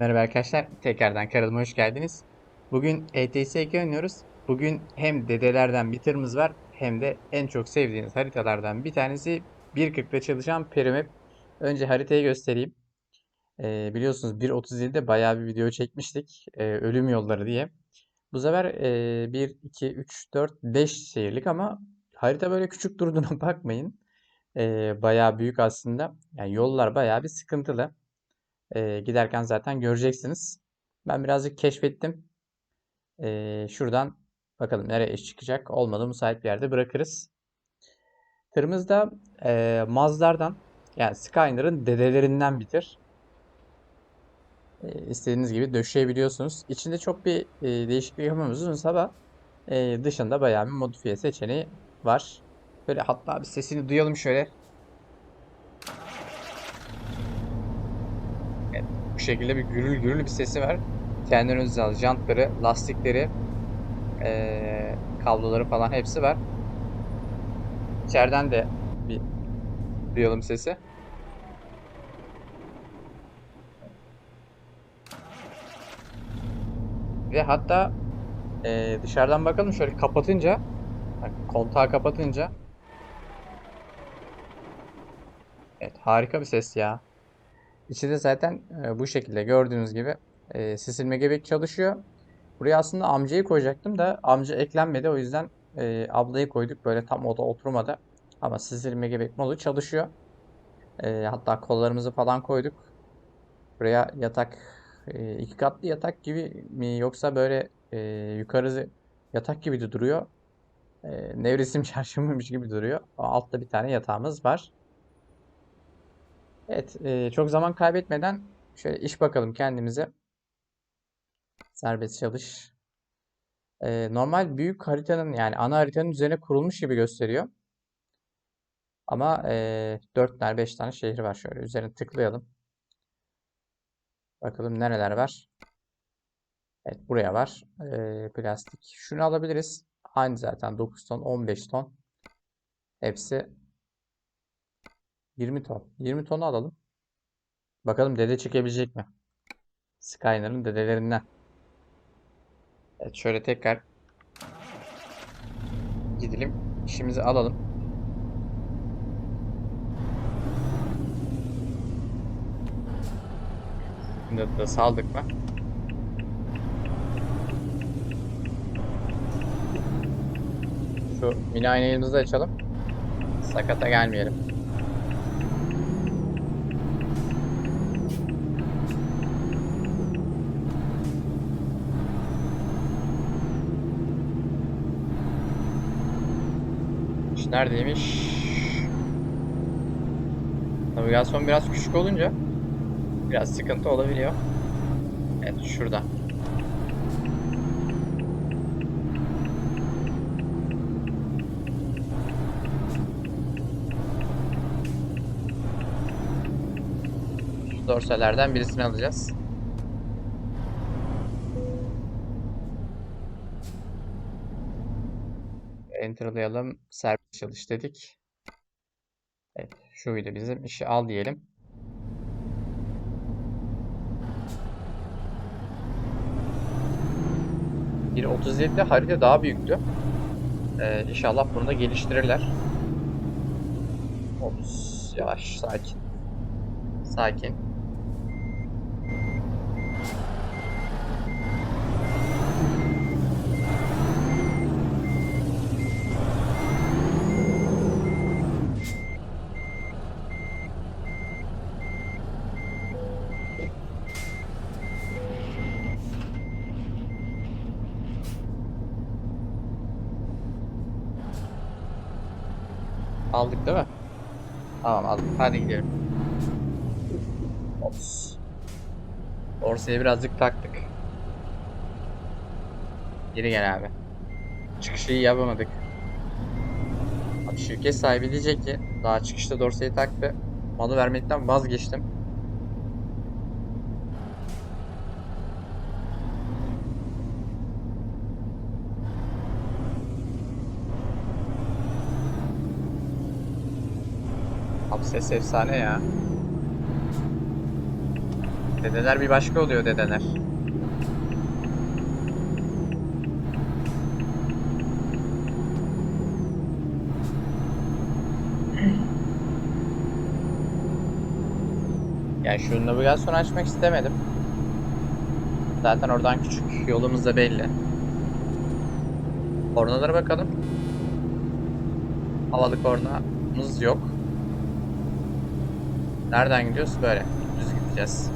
Merhaba arkadaşlar, tekrardan kanalıma hoş geldiniz. Bugün ETS 2 oynuyoruz. Bugün hem dedelerden bir tırımız var, hem de en çok sevdiğiniz haritalardan bir tanesi 1.40'da çalışan Perimap. Önce haritayı göstereyim. Ee, biliyorsunuz 1.37'de bayağı bir video çekmiştik. Ee, ölüm yolları diye. Bu sefer e, 1, 2, 3, 4, 5 şehirlik ama harita böyle küçük durduğuna bakmayın. Ee, bayağı büyük aslında. Yani yollar bayağı bir sıkıntılı. Ee, giderken zaten göreceksiniz. Ben birazcık keşfettim. Ee, şuradan bakalım nereye iş çıkacak. Olmadı müsait bir yerde bırakırız. Tırımız da e, Mazda'dan yani Skyliner'ın dedelerinden bir tır. E, istediğiniz gibi döşeyebiliyorsunuz. İçinde çok bir e, değişiklik yapamıyorsunuz ama e, dışında bayağı bir modifiye seçeneği var. Böyle hatta bir sesini duyalım şöyle. Evet, bu şekilde bir gürül gürül bir sesi var. Kendine özel jantları, lastikleri, e, kabloları falan hepsi var. İçeriden de bir duyalım sesi. Ve hatta e, dışarıdan bakalım şöyle kapatınca kontağı kapatınca Evet harika bir ses ya. İçi de zaten e, bu şekilde gördüğünüz gibi e, sisilme gebek çalışıyor. Buraya aslında amcayı koyacaktım da amca eklenmedi. O yüzden e, ablayı koyduk. Böyle tam o da oturmadı. Ama sisilme gebek modu çalışıyor. E, hatta kollarımızı falan koyduk. Buraya yatak e, iki katlı yatak gibi mi yoksa böyle e, yukarı yatak gibi de duruyor. E, nevresim çarşafıymış gibi duruyor. Altta bir tane yatağımız var. Evet, e, çok zaman kaybetmeden şöyle iş bakalım kendimize. Serbest çalış. E, normal büyük haritanın yani ana haritanın üzerine kurulmuş gibi gösteriyor. Ama e, 4 tane 5 tane şehir var şöyle. Üzerine tıklayalım. Bakalım nereler var. Evet buraya var. E, plastik. Şunu alabiliriz. Aynı zaten 9 ton 15 ton. Hepsi 20 ton. 20 tonu alalım. Bakalım dede çekebilecek mi? Skyner'ın dedelerinden. Evet şöyle tekrar gidelim. İşimizi alalım. Şimdi da saldık mı? Şu mini aynayımızı açalım. Sakata gelmeyelim. Neredeymiş? Navigasyon biraz küçük olunca biraz sıkıntı olabiliyor. Evet şurada. Şu dorselerden birisini alacağız. Enter'layalım. Serbest çalış dedik. Evet, şuydu bizim. işi al diyelim. Bir 37'de harita daha büyüktü. Ee, inşallah bunu da geliştirirler. Ops, yavaş, sakin. Sakin. Aldık değil mi? Tamam aldık. Hadi gidelim. Ops. Dorseye birazcık taktık. Geri gel abi. Çıkışı iyi yapamadık. Abi şirket sahibi diyecek ki daha çıkışta dorseyi taktı. Malı vermekten vazgeçtim. Abi ses efsane ya. Dedeler bir başka oluyor dedeler. Yani şu navigasyonu açmak istemedim. Zaten oradan küçük yolumuz da belli. Kornalara bakalım. Havalı kornamız yok. Nereden gidiyoruz? Böyle. Düz gideceğiz.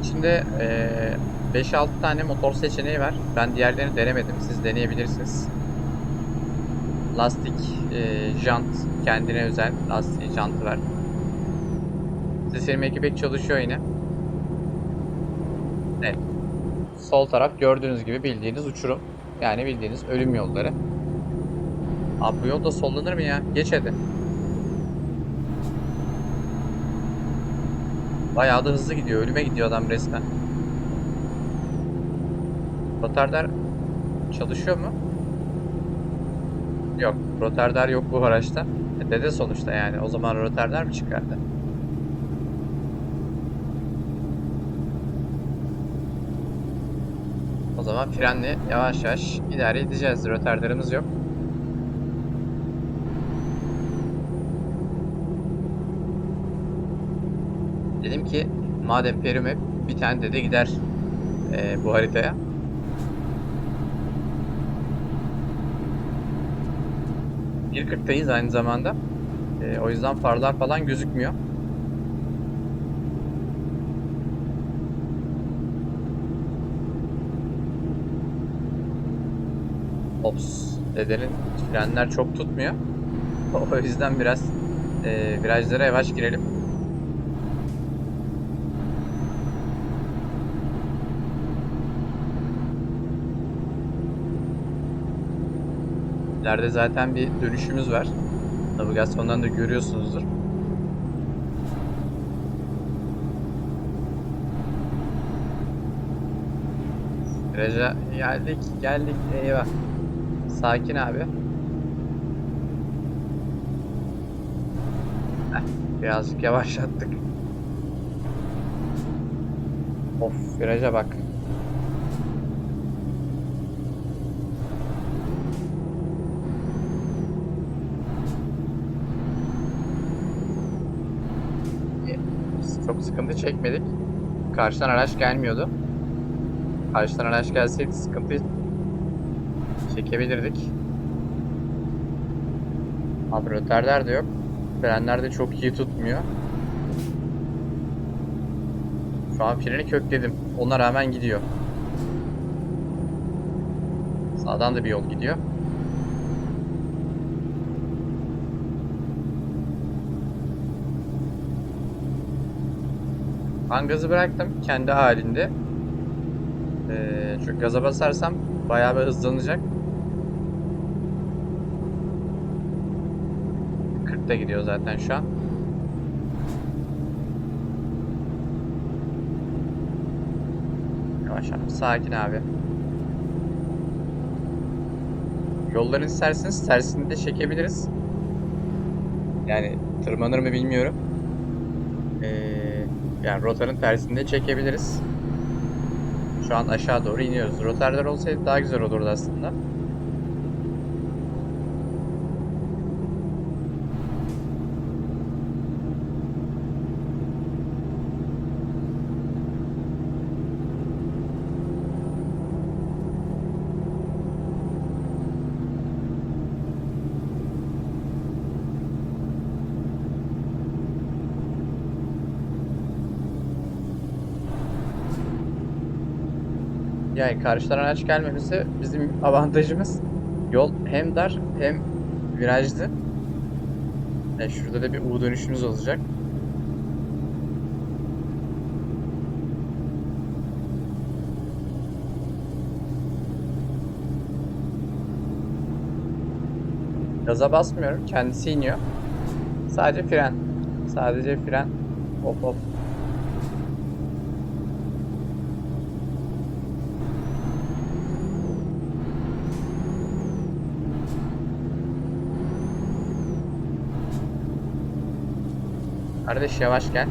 Şimdi eee 5-6 tane motor seçeneği var. Ben diğerlerini denemedim. Siz deneyebilirsiniz. Lastik, eee, jant, kendine özel lastik jantı var. Sesim ekipek çalışıyor yine. Evet. Sol taraf gördüğünüz gibi bildiğiniz uçurum. Yani bildiğiniz ölüm yolları. Abi bu yolda sollanır mı ya? Geç hadi. Bayağı da hızlı gidiyor. Ölüme gidiyor adam resmen. Rotarder çalışıyor mu? Yok. Rotarder yok bu araçta. E dede sonuçta yani. O zaman rotarder mi çıkardı? O zaman frenle yavaş yavaş idare edeceğiz. Rotarderimiz yok. Dedim ki madem Perim'e bir tane dede gider eee, bu haritaya. Bir kırktayız aynı zamanda. Eee, o yüzden farlar falan gözükmüyor. Ops. Dedenin frenler çok tutmuyor. O yüzden biraz eee virajlara yavaş girelim. İleride zaten bir dönüşümüz var. Navigasyondan da görüyorsunuzdur. Viraja geldik, geldik. Eyvah. Sakin abi. Heh, birazcık yavaşlattık. Of, viraja bak. Biz çok sıkıntı çekmedik. Karşıdan araç gelmiyordu. Karşıdan araç gelseydi sıkıntı çekebilirdik. Abi de yok. Frenler de çok iyi tutmuyor. Şu an freni kökledim. Ona rağmen gidiyor. Sağdan da bir yol gidiyor. Ben gazı bıraktım kendi halinde. Ee, çünkü gaza basarsam bayağı bir hızlanacak. 40'ta gidiyor zaten şu an. Yavaş abi, sakin abi. Yolların isterseniz tersini de çekebiliriz. Yani tırmanır mı bilmiyorum. Ee, yani rotanın tersini de çekebiliriz. Şu an aşağı doğru iniyoruz. Rotarlar olsaydı daha güzel olurdu aslında. Yani karşıdan araç gelmemesi bizim avantajımız. Yol hem dar hem virajlı. Yani şurada da bir U dönüşümüz olacak. Gaza basmıyorum. Kendisi iniyor. Sadece fren. Sadece fren. Hop hop. Kardeş yavaş gel.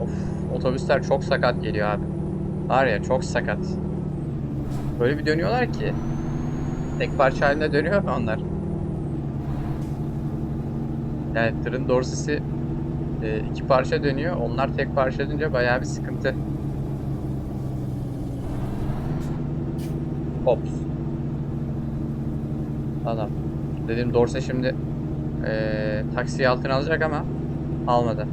Of, otobüsler çok sakat geliyor abi. Var ya çok sakat. Böyle bir dönüyorlar ki. Tek parça halinde dönüyor mu onlar? Yani tırın dorsisi e, iki parça dönüyor. Onlar tek parça dönünce bayağı bir sıkıntı. Hops. Adam. Dedim Dorse şimdi eee taksiyi altına alacak ama almadı.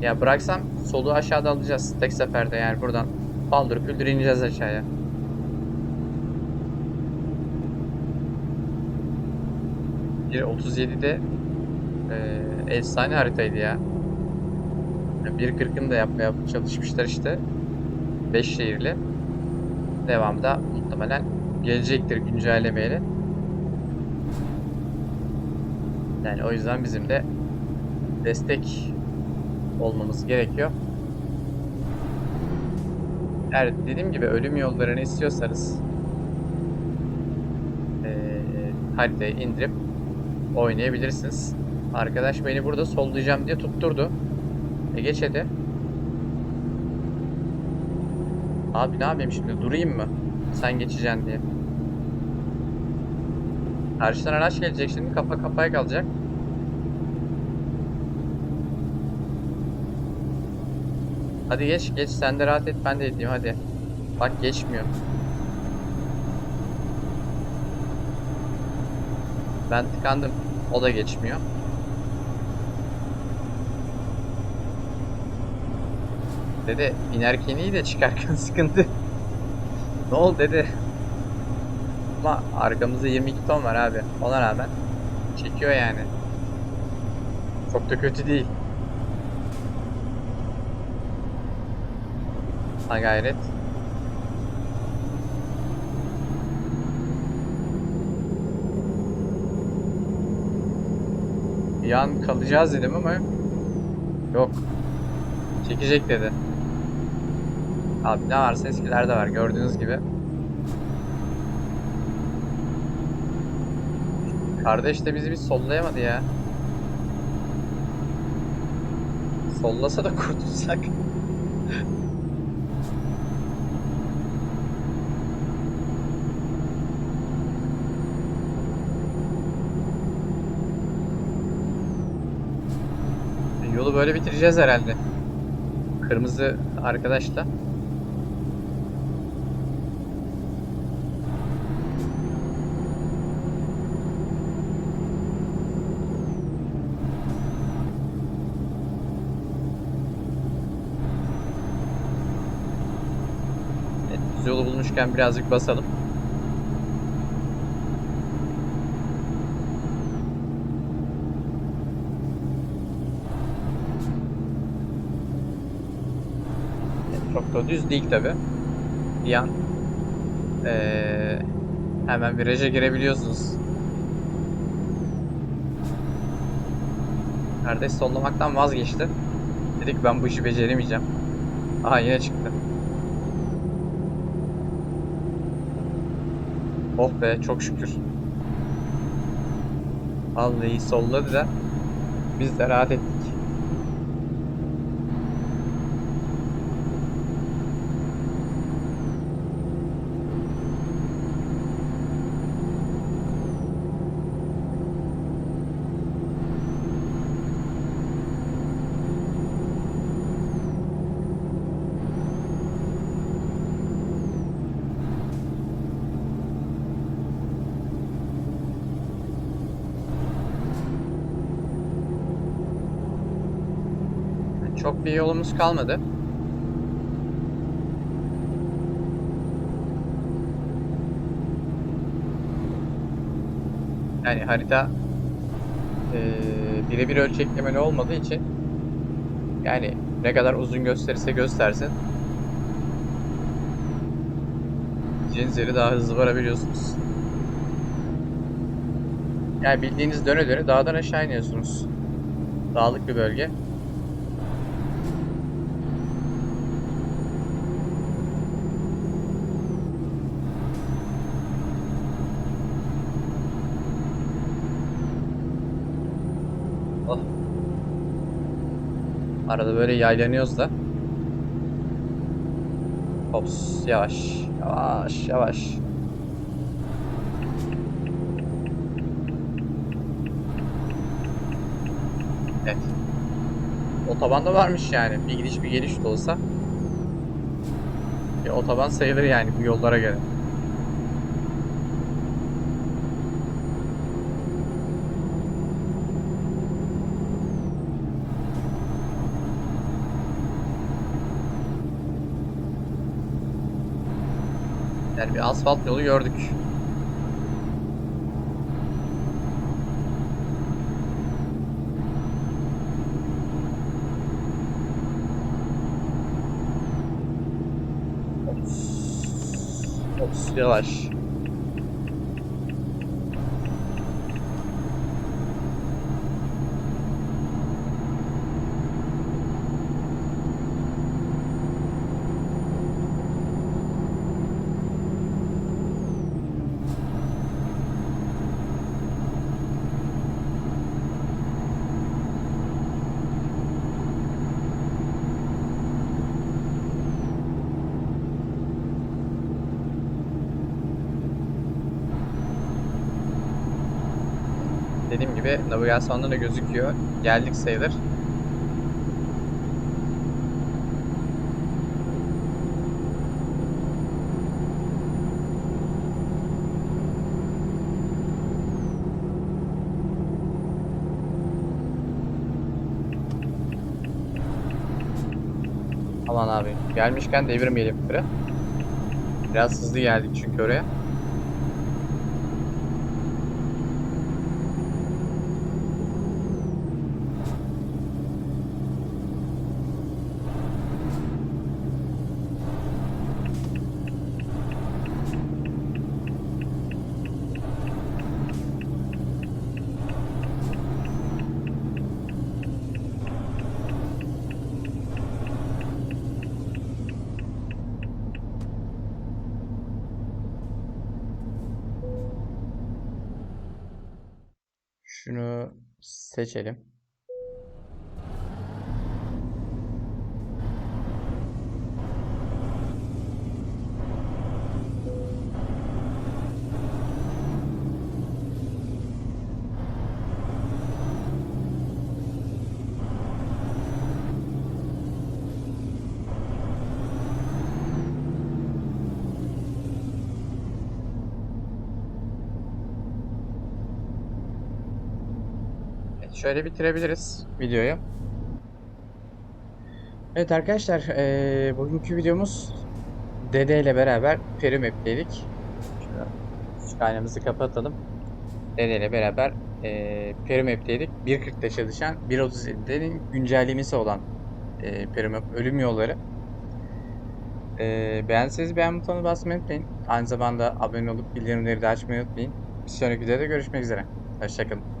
Ya bıraksam soluğu aşağıda alacağız tek seferde yani buradan paldır küldür ineceğiz aşağıya. Bir 37'de eee efsane haritaydı ya. 1.40'ını da yapmaya çalışmışlar işte. 5 şehirli. Devamda muhtemelen gelecektir güncellemeyle. Yani o yüzden bizim de destek olmamız gerekiyor. Eğer dediğim gibi ölüm yollarını istiyorsanız eee haritayı indirip oynayabilirsiniz. Arkadaş beni burada sollayacağım diye tutturdu. E geç hadi. Abi ne yapayım şimdi? Durayım mı? Sen geçeceksin diye. Karşıdan araç gelecek şimdi kafa kafaya kalacak. Hadi geç geç sen de rahat et ben de edeyim hadi. Bak geçmiyor. Ben tıkandım. O da geçmiyor. Dede inerken iyi de çıkarken sıkıntı. ne oldu dede? Ama arkamızda 22 ton var abi. Ona rağmen çekiyor yani. Çok da kötü değil. Ha gayret. Bir an kalacağız dedim ama yok. Çekecek dedi. Abi ne varsa eskilerde var gördüğünüz gibi. Kardeş de bizi bir sollayamadı ya. Sollasa da kurtulsak. Yolu böyle bitireceğiz herhalde. Kırmızı arkadaşla. Evet, düz bulmuşken birazcık basalım. Çok da düz değil tabi. Bir an eee, hemen viraja girebiliyorsunuz. Kardeş sollamaktan vazgeçti. Dedik ben bu işi beceremeyeceğim. Aha yine çıktı. Oh be çok şükür. Vallahi solladı da biz de rahat ettik. Çok bir yolumuz kalmadı. Yani harita eee birebir ölçeklemeli olmadığı için yani ne kadar uzun gösterirse göstersin yere daha hızlı varabiliyorsunuz. Yani bildiğiniz döne döne dağdan aşağı iniyorsunuz. Dağlık bir bölge. Arada böyle yaylanıyoruz da. Hops yavaş. Yavaş yavaş. Evet. Otobanda varmış yani. Bir gidiş bir geliş de olsa. Bir otoban sayılır yani bu yollara göre. Yani bir asfalt yolu gördük. Ops. Yavaş. Dediğim gibi navigasyonda da gözüküyor. Geldik sayılır. Aman abi gelmişken devirmeyelim tırı. Biraz hızlı geldik çünkü oraya. Şunu seçelim. Evet, şöyle bitirebiliriz videoyu. Evet arkadaşlar, eee, bugünkü videomuz Dede ile beraber Perimap'teydik. Şöyle küçük aynamızı kapatalım. Dede ile beraber eee Perimap'teydik. 1.40'da çalışan 1.37'nin güncellemesi olan eee Perimap ölüm yolları. Eee beğendiyseniz beğen butonuna basmayı unutmayın. Aynı zamanda abone olup bildirimleri de açmayı unutmayın. Bir sonraki videoda görüşmek üzere. Hoşçakalın.